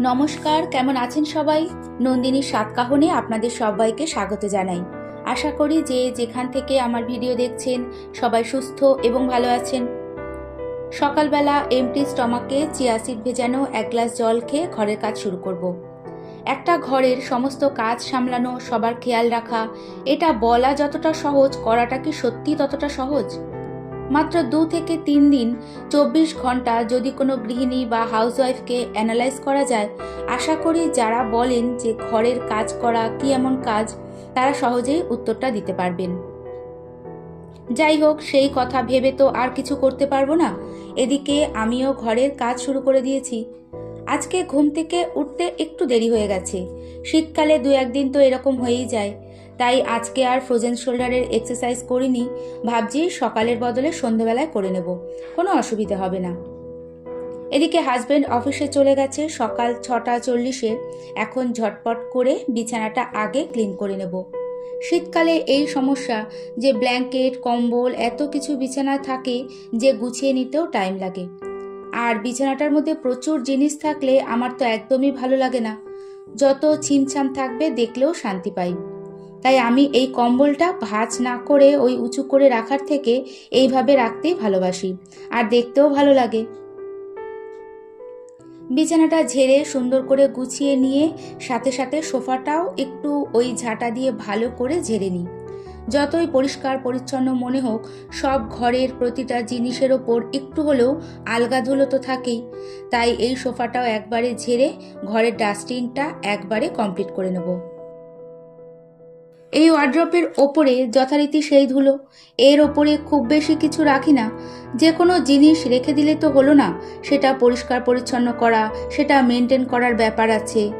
নমস্কার, কেমন আছেন সবাই? নন্দিনীর সাতকাহনে আপনাদের সবাইকে স্বাগত জানাই। আশা করি যে যেখান থেকে আমার ভিডিও দেখছেন, সবাই সুস্থ এবং ভালো আছেন। সকালবেলা এমটি স্টমাকে চিয়াসিড ভেজানো এক গ্লাস জল খেয়ে ঘরের কাজ শুরু করব। একটা ঘরের সমস্ত কাজ সামলানো, সবার খেয়াল রাখা, এটা বলা যতটা সহজ, করাটা কি সত্যি ততটা সহজ? মাত্র দু থেকে তিন দিন, চব্বিশ ঘণ্টা যদি কোনো গৃহিণী বা হাউসওয়াইফকে অ্যানালাইজ করা যায়, আশা করি যারা বলেন যে ঘরের কাজ করা কি এমন কাজ, তারা সহজেই উত্তরটা দিতে পারবেন। যাই হোক, সেই কথা ভেবে তো আর কিছু করতে পারব না। এদিকে আমিও ঘরের কাজ শুরু করে দিয়েছি। আজকে ঘুম থেকে উঠতে একটু দেরি হয়ে গেছে। শীতকালে দু একদিন তো এরকম হয়েই যায়। তাই আজকে আর ফ্রোজেন শোল্ডারের এক্সারসাইজ করিনি। ভাবছি সকালের বদলে সন্ধেবেলায় করে নেব। কোনো অসুবিধে হবে না। এদিকে হাজব্যান্ড অফিসে চলে গেছে। সকাল ছটা চল্লিশে। এখন ঝটপট করে বিছানাটা আগে ক্লিন করে নেব। শীতকালে এই সমস্যা যে ব্ল্যাঙ্কেট কম্বল, এত কিছু বিছানা থাকে যে গুছিয়ে নিতেও টাইম লাগে। আর বিছানাটার মধ্যে প্রচুর জিনিস থাকলে আমার তো একদমই ভালো লাগে না। যত ছিমছাম থাকবে দেখলেও শান্তি পাই। তাই আমি এই কম্বলটা ভাঁজ না করে ওই উঁচু করে রাখার থেকে এইভাবে রাখতেই ভালোবাসি, আর দেখতেও ভালো লাগে। বিছানাটা ঝেড়ে সুন্দর করে গুছিয়ে নিয়ে সাথে সাথে সোফাটাও একটু ওই ঝাঁটা দিয়ে ভালো করে ঝেড়ে নিই। যতই পরিষ্কার পরিচ্ছন্ন মনে হোক, সব ঘরের প্রতিটা জিনিসের ওপর একটু হলেও আলগা ধুলো তো থাকেই, তাই এই সোফাটাও একবারে ঝেড়ে ঘরের ডাস্টবিনটা একবারে কমপ্লিট করে নেব। এই ওয়ার্ড্রপের ওপরে যথারীতি সেই ধুলো। এর ওপরে খুব বেশি কিছু রাখি না। যে কোনো জিনিস রেখে দিলে তো হলো না। সেটা পরিষ্কার পরিচ্ছন্ন করা, সেটা মেনটেন করার ব্যাপার আছে।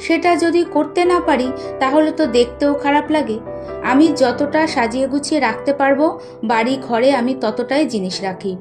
সেটা যদি করতে না পারি, তাহলে তো দেখতেও খারাপ লাগে। আমি যতটা সাজিয়ে গুছিয়ে রাখতে পারব, বাড়ি ঘরে আমি ততটাই জিনিস রাখি।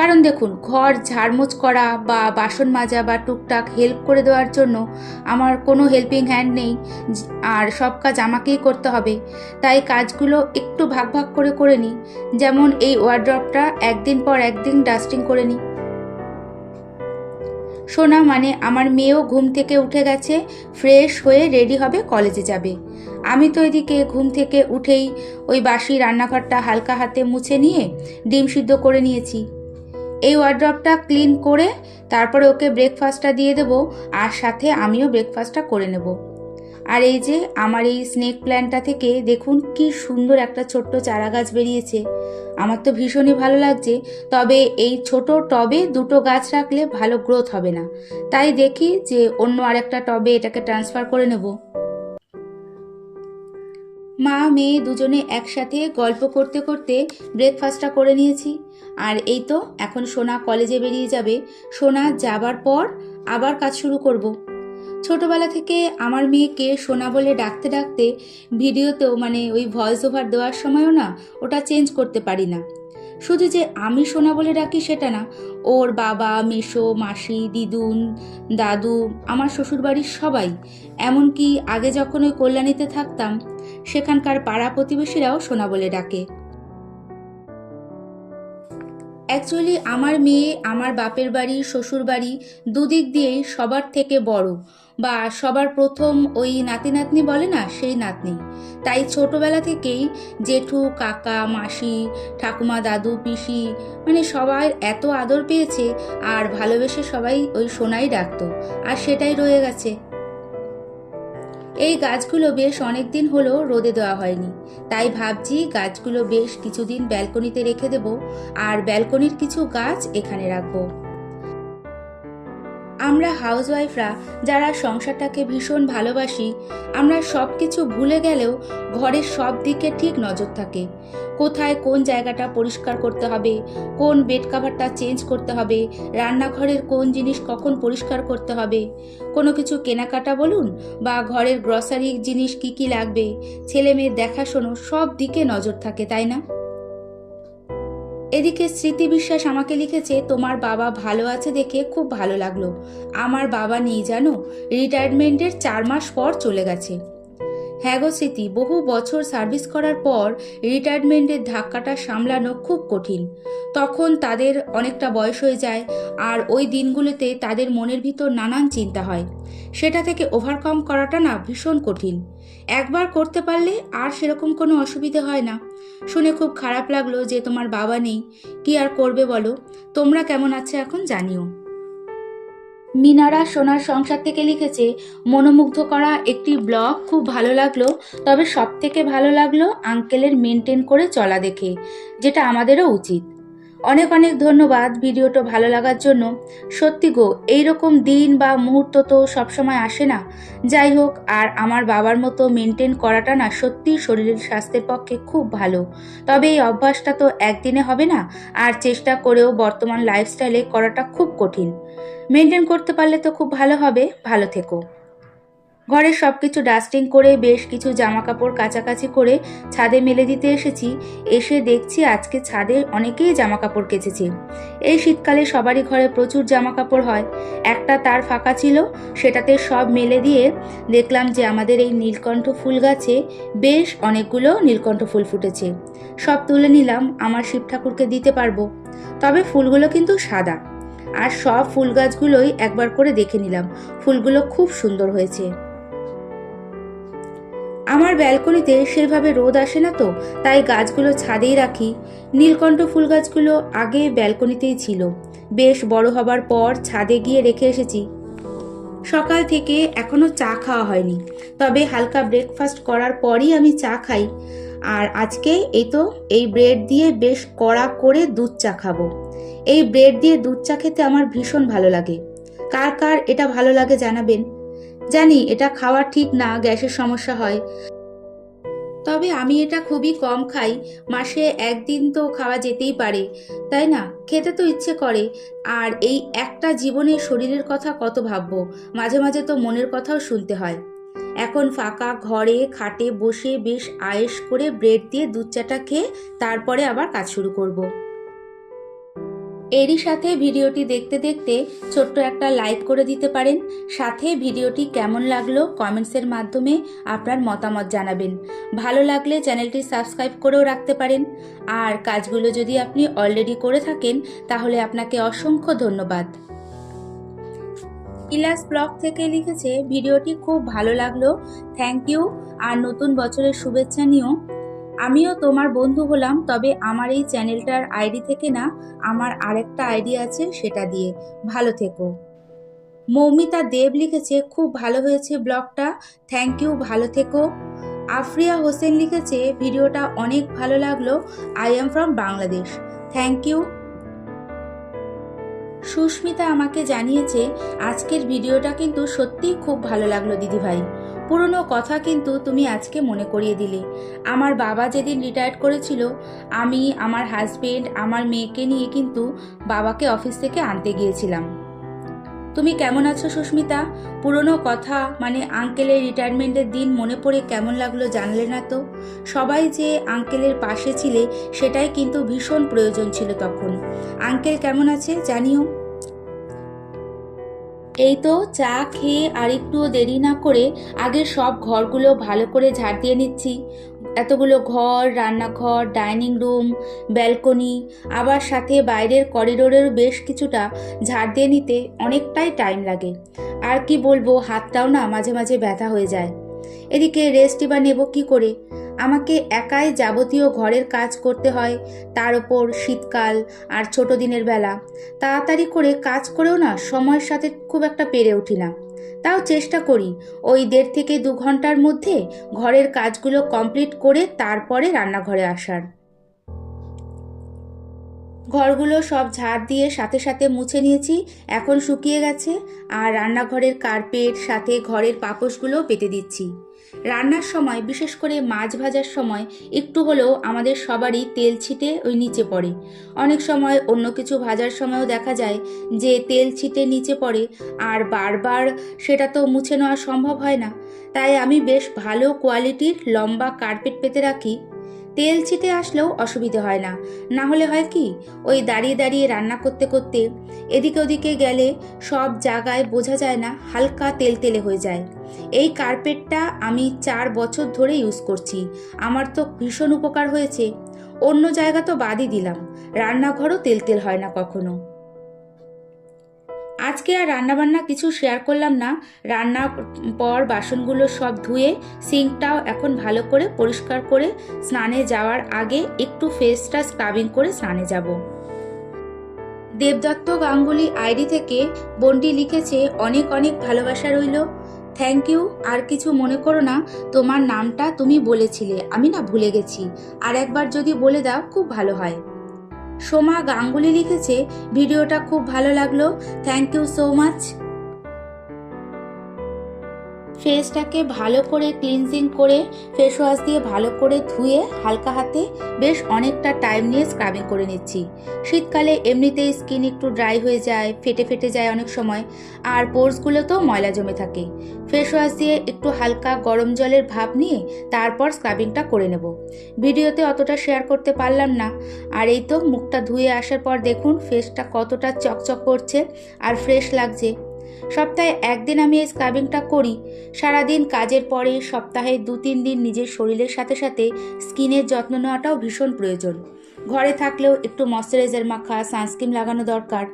কারণ দেখুন, ঘর ঝাড়মোছ করা বা বাসন মাজা বা টুকটাক হেল্প করে দেওয়ার জন্য আমার কোনো হেল্পিং হ্যান্ড নেই আর সব কাজ আমাকেই করতে হবে। তাই কাজগুলো একটু ভাগ ভাগ করে করে নিই। যেমন এই ওয়ার্ড্রপটা একদিন পর একদিন ডাস্টিং করে নিই। সোনা মানে আমার মেয়েও ঘুম থেকে উঠে গেছে ফ্রেশ হয়ে রেডি হবে কলেজে যাবে। আমি তো এদিকে ঘুম থেকে উঠেই ওই বাসি রান্নাঘরটা হালকা হাতে মুছে নিয়ে ডিম সিদ্ধ করে নিয়েছি। এই ওয়ার্ড্রপটা ক্লিন করে তারপরে ওকে ব্রেকফাস্টটা দিয়ে দেবো, আর সাথে আমিও ব্রেকফাস্টটা করে নেব। আর এই যে আমার এই স্নেক প্ল্যান্টটা থেকে দেখুন কি সুন্দর একটা ছোট্ট চারা গাছ বেরিয়েছে। আমার তো ভীষণই ভালো লাগছে, তবে এই ছোট টবে দুটো গাছ রাখলে ভালো গ্রোথ হবে না। তাই দেখি যে অন্য আরেকটা টবে এটাকে ট্রান্সফার করে নেব। মা, মেয়ে দুজনে একসাথে গল্প করতে করতে ব্রেকফাস্টটা করে নিয়েছি। আর এই তো, এখন সোনা কলেজে বেরিয়ে যাবে। সোনা যাবার পর আবার কাজ শুরু করব। ছোটবেলা থেকে আমার মেয়েকে সোনা বলে ডাকতে ডাকতে ভিডিওতেও মানে ওই ভয়েস ওভার দেওয়ার সময়ও না, ওটা চেঞ্জ করতে পারি না। শুধু যে আমি সোনা বলে ডাকি সেটা না, ওর বাবা, মেশো, মাসি, দিদুন, দাদু, আমার শ্বশুরবাড়ির সবাই। এমনকি আগে যখন ওই কল্যাণীতে থাকতাম সেখানকার পাড়া প্রতিবেশীরাও সোনা বলে ডাকে। অ্যাকচুয়ালি আমার মেয়ে, আমার বাপের বাড়ি, শ্বশুর বাড়ি দুদিক দিয়েই সবার থেকে বড় বা সবার প্রথম ওই নাতি নাতনি বলে না, সেই নাতনি। তাই ছোটবেলা থেকেই জেঠু, কাকা, মাসি, ঠাকুমা, দাদু, পিসি মানে সবাই এত আদর পেয়েছে আর ভালোবেসে সবাই ওই সোনাই ডাকতো। আর সেটাই রয়ে গেছে। এই গাছগুলো বেশ অনেক দিন হলো রোদে দেওয়া হয়নি। তাই ভাবছি গাছগুলো বেশ কিছুদিন ব্যালকনিতে রেখে দেব, আর ব্যালকনির কিছু গাছ এখানে রাখব। আমরা হাউসওয়াইফরা যারা সংসারটাকে ভীষণ ভালোবাসি, আমরা সব কিছু ভুলে গেলেও ঘরের সব দিকে ঠিক নজর থাকে। কোথায় কোন জায়গাটা পরিষ্কার করতে হবে, কোন বেড কাভারটা চেঞ্জ করতে হবে, রান্নাঘরের কোন জিনিস কখন পরিষ্কার করতে হবে, কোনো কিছু কেনাকাটা বলুন বা ঘরের গ্রসারি জিনিস কি কি লাগবে ছেলে মেয়ের দেখাশোনো সব দিকে নজর থাকে, তাই না? এদিকে স্মৃতি বিশ্বাস আমাকে লিখেছে, তোমার বাবা ভালো আছে দেখে খুব ভালো লাগল। আমার বাবা নেই জানো? রিটায়ারমেন্টের চার মাস পর চলে গেছে। হ্যাঁ গো স্মৃতি, বহু বছর সার্ভিস করার পর রিটায়ারমেন্টের ধাক্কাটা সামলানো খুব কঠিন। তখন তাদের অনেকটা বয়স হয়ে যায়, আর ওই দিনগুলোতে তাদের মনের ভিতর নানান চিন্তা হয়। সেটা থেকে ওভারকাম করাটা না ভীষণ কঠিন। একবার করতে পারলে আর সেরকম কোনো অসুবিধে হয় না। শুনে খুব খারাপ লাগল যে তোমার বাবা নেই। কি আর করবে বলো? তোমরা কেমন আছে এখন জানিও। মিনারা সোনার সংসার থেকে লিখেছে, মনোমুগ্ধ করা একটি ব্লগ খুব ভালো লাগল, তবে সব থেকে ভালো লাগল আঙ্কেলের মেনটেন করে চলা দেখে, যেটা আমাদেরও উচিত। অনেক অনেক ধন্যবাদ ভিডিওটা ভালো লাগার জন্য। সত্যি গো, এইরকম দিন বা মুহূর্ত তো সবসময় আসে না। যাই হোক, আর আমার বাবার মতো মেনটেন করাটা না সত্যিই শরীরের স্বাস্থ্যের পক্ষে খুব ভালো। তবে এই অভ্যাসটা তো একদিনে হবে না, আর চেষ্টা করেও বর্তমান লাইফস্টাইলে করাটা খুব কঠিন। মেনটেন করতে পারলে তো খুব ভালো হবে। ভালো থেকো। ঘরের সব কিছু ডাস্টিং করে, বেশ কিছু জামা কাপড় কাছাকাছি করে ছাদে মেলে দিতে এসেছি। এসে দেখছি আজকে ছাদে অনেকেই জামা কাপড় কেচেছে। এই শীতকালে সবারই ঘরে প্রচুর জামা কাপড় হয়। একটা তার ফাঁকা ছিল, সেটাতে সব মেলে দিয়ে দেখলাম যে আমাদের এই নীলকণ্ঠ ফুল গাছে বেশ অনেকগুলো নীলকণ্ঠ ফুল ফুটেছে। সব তুলে নিলাম, আমার শিব ঠাকুরকে দিতে পারব। তবে ফুলগুলো কিন্তু সাদা। আর সব ফুল গাছগুলোই একবার করে দেখে নিলাম। ফুলগুলো খুব সুন্দর হয়েছে। আমার ব্যালকনিতে সেভাবে রোদ আসে না তো, তাই গাছগুলো ছাদেই রাখি। নীলকণ্ঠ ফুল গাছগুলো আগে ব্যালকনিতেই ছিল। বেশ বড় হবার পর ছাদে গিয়ে রেখে এসেছি। সকাল থেকে এখনও চা খাওয়া হয়নি, তবে হালকা ব্রেকফাস্ট করার পরই আমি চা খাই। আর আজকে এই তো, এই ব্রেড দিয়ে বেশ কড়া করে দুধ চা খাব। এই ব্রেড দিয়ে দুধ চা খেতে আমার ভীষণ ভালো লাগে। কার কার এটা ভালো লাগে জানাবেন। জানি এটা খাওয়া ঠিক না, গ্যাসের সমস্যা হয়। তবে আমি এটা খুবই কম খাই। মাসে একদিন তো খাওয়া যেতেই পারে, তাই না? খেতে তো ইচ্ছে করে। আর এই একটা জীবনে শরীরের কথা কত ভাববো? মাঝে মাঝে তো মনের কথাও শুনতে হয়। এখন ফাঁকা ঘরে, খাটে বসে বেশ আয়েস করে ব্রেড দিয়ে দুধ চাটা খেয়ে তারপরে আবার কাজ শুরু করব। এরই সাথে ভিডিওটি দেখতে দেখতে ছোট্ট একটা লাইক করে দিতে পারেন। সাথে ভিডিওটি কেমন লাগল কমেন্টসের মাধ্যমে আপনার মতামত জানাবেন। ভালো লাগলে চ্যানেলটি সাবস্ক্রাইব করেও রাখতে পারেন। আর কাজগুলো যদি আপনি অলরেডি করে থাকেন, তাহলে আপনাকে অসংখ্য ধন্যবাদ। ইলাস ব্লগ থেকে লিখেছে, ভিডিওটি খুব ভালো লাগল। Thank you. আর নতুন বছরের শুভেচ্ছা নিও। আমিও তোমার বন্ধু হলাম, তবে আমার এই চ্যানেলটার আইডি থেকে না, আমার আরেকটা আইডি আছে সেটা দিয়ে। ভালো থেকো। মৌমিতা দেব লিখেছে, খুব ভালো হয়েছে ব্লগটা, থ্যাংক ইউ, ভালো থেকো। আফরিয়া হোসেন লিখেছে, ভিডিওটা অনেক ভালো লাগল, I am from Bangladesh, thank you. Susmita আমাকে জানিয়েছে, আজকের ভিডিওটা কিন্তু সত্যিই খুব ভালো লাগল, দিদিভাই। পুরনো কথা কিন্তু তুমি আজকে মনে করিয়ে দিলে। আমার বাবা যেদিন রিটায়ার্ড করেছিল, আমি, আমার হাজবেন্ড আমার মেয়েকে নিয়ে কিন্তু বাবাকে অফিস থেকে আনতে গিয়েছিলাম। তুমি কেমন আছো সুস্মিতা? পুরনো কথা মানে আঙ্কেলের রিটায়ারমেন্টের দিন মনে পড়ে কেমন লাগল জানলে না তো? সবাই যে আঙ্কেলের পাশে ছিলে, সেটাই কিন্তু ভীষণ প্রয়োজন ছিল তখন। আঙ্কেল কেমন আছে জানিও? এই তো চা খেয়ে আর একটুও দেরি না করে আগে সব ঘরগুলো ভালো করে ঝাড় দিয়ে নিচ্ছি। এতগুলো ঘর, রান্নাঘর, ডাইনিং রুম, ব্যালকনি, আবার সাথে বাইরের করিডোরের বেশ কিছুটা ঝাড় দিয়ে নিতে অনেকটাই টাইম লাগে। আর কি বলব, হাতটাও না মাঝে মাঝে ব্যথা হয়ে যায়। এদিকে রেস্টই বা নেব কী করে? আমাকে একাই যাবতীয় ঘরের কাজ করতে হয়, তার ওপর শীতকাল আর ছোট দিনের বেলা। তাড়াতাড়ি করে কাজ করেও না সময়ের সাথে খুব একটা পেরে উঠি না তাও চেষ্টা করি, ওই দেড় থেকে দু ঘণ্টার মধ্যে ঘরের কাজগুলো কমপ্লিট করে তারপরে রান্নাঘরে আসার। ঘরগুলো সব ঝাড় দিয়ে সাথে সাথে মুছে নিয়েছি, এখন শুকিয়ে গেছে, আর রান্নাঘরের কার্পেট, সাথে ঘরের পাপোশগুলোও পেতে দিচ্ছি। রান্নার সময়, বিশেষ করে মাছ ভাজার সময়, একটু হলেও আমাদের সবারই তেল ছিটে ওই নিচে পড়ে। অনেক সময় অন্য কিছু ভাজার সময়ও দেখা যায় যে তেল ছিটে নিচে পড়ে আর বারবার সেটা তো মুছে নেওয়া সম্ভব হয় না। তাই আমি বেশ ভালো কোয়ালিটির লম্বা কার্পেট পেতে রাখি। তেল ছিটে আসলেও অসুবিধে হয় না। না হলে হয় কি, ওই দাঁড়িয়ে দাঁড়িয়ে রান্না করতে করতে এদিকে ওদিকে গেলে সব জায়গায় বোঝা যায় না, হালকা তেল তেলে হয়ে যায়। এই কার্পেটটা আমি চার বছর ধরে ইউজ করছি। আমার তো ভীষণ উপকার হয়েছে। অন্য জায়গা তো বাদই দিলাম। রান্নাঘরও তেল তেল হয় না কখনো। আজকে আর রান্নাবান্না কিছু শেয়ার করলাম না। রান্নার পর বাসনগুলো সব ধুয়ে সিঙ্কটাও এখন ভালো করে পরিষ্কার করে স্নানে যাওয়ার আগে একটু ফেসটা স্ক্রাবিং করে স্নানে যাব। দেবদত্ত গাঙ্গুলি আইডি থেকে বন্টি লিখেছে, অনেক অনেক ভালোবাসা রইল। থ্যাংক ইউ আর কিছু মনে করো না, তোমার নামটা তুমি বলেছিলে, আমি না ভুলে গেছি। আর একবার যদি বলে দাও, খুব ভালো হয়। সোমা গাঙ্গুলি লিখেছে, ভিডিওটা খুব ভালো লাগল। থ্যাংক ইউ সো মাচ ফেসটাকে ভালো করে ক্লিনজিং করে ফেস ওয়াশ দিয়ে ভালো করে ধুয়ে হালকা হাতে বেশ অনেকটা টাইম নিয়ে স্ক্রাবিং করে নিচ্ছি। শীতকালে এমনিতেই স্কিন একটু ড্রাই হয়ে যায়, ফেটে ফেটে যায় অনেক সময়, আর পোর্সগুলোতেও ময়লা জমে থাকে। ফেস ওয়াশ দিয়ে একটু হালকা গরম জলের ভাব নিয়ে তারপর স্ক্রাবিংটা করে নেব। ভিডিওতে অতটা শেয়ার করতে পারলাম না। আর এই তো মুখটা ধুয়ে আসার পর দেখুন ফেসটা কতটা চকচক করছে, আর ফ্রেশ লাগছে। সপ্তাহে একদিন আমি এই স্ক্রাবিংটা করি। সারাদিন কাজের পরে সপ্তাহে দু তিন দিন নিজের শরীরের সাথে সাথে স্কিনের যত্ন নেওয়াটাও ভীষণ প্রয়োজন। ঘরে থাকলেও একটু ময়শ্চারাইজার মাখা, সানস্ক্রিন লাগানো দরকার।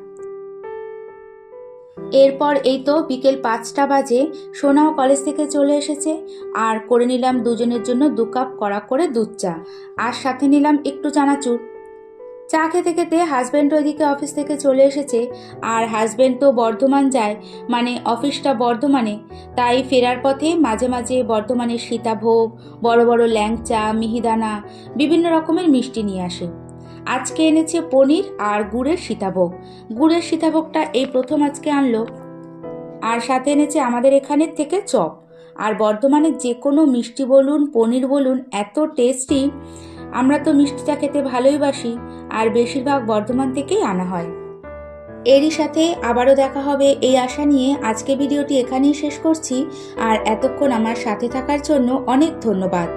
এরপর এই তো বিকেল পাঁচটা বাজে, সোনাও কলেজ থেকে চলে এসেছে। আর করে নিলাম দুজনের জন্য দু কাপ কড়া করে দুধ চা। আর সাথে নিলাম একটু চানাচুর। চা খেতে খেতে হাজব্যান্ড ওইদিকে অফিস থেকে চলে এসেছে। আর হাজব্যান্ড তো বর্ধমান যায় মানে অফিসটা বর্ধমানে। তাই ফেরার পথে মাঝে মাঝে বর্ধমানের সীতাভোগ, বড় বড় ল্যাংচা, মিহিদানা, বিভিন্ন রকমের মিষ্টি নিয়ে আসে। আজকে এনেছে পনির আর গুড়ের সীতাভোগ। গুড়ের সীতাভোগটা এই প্রথম আজকে আনলো। আর সাথে এনেছে আমাদের এখানের থেকে চপ। আর বর্ধমানের যে কোনো মিষ্টি বলুন, পনির বলুন, এত টেস্টি আমরা তো মিষ্টিটা খেতে ভালোইবাসি আর বেশিরভাগ বর্ধমান থেকেই আনা হয়। এরই সাথে আবারও দেখা হবে এই আশা নিয়ে। আজকে ভিডিওটি এখানেই শেষ করছি, আর এতক্ষণ আমার সাথে থাকার জন্য অনেক ধন্যবাদ।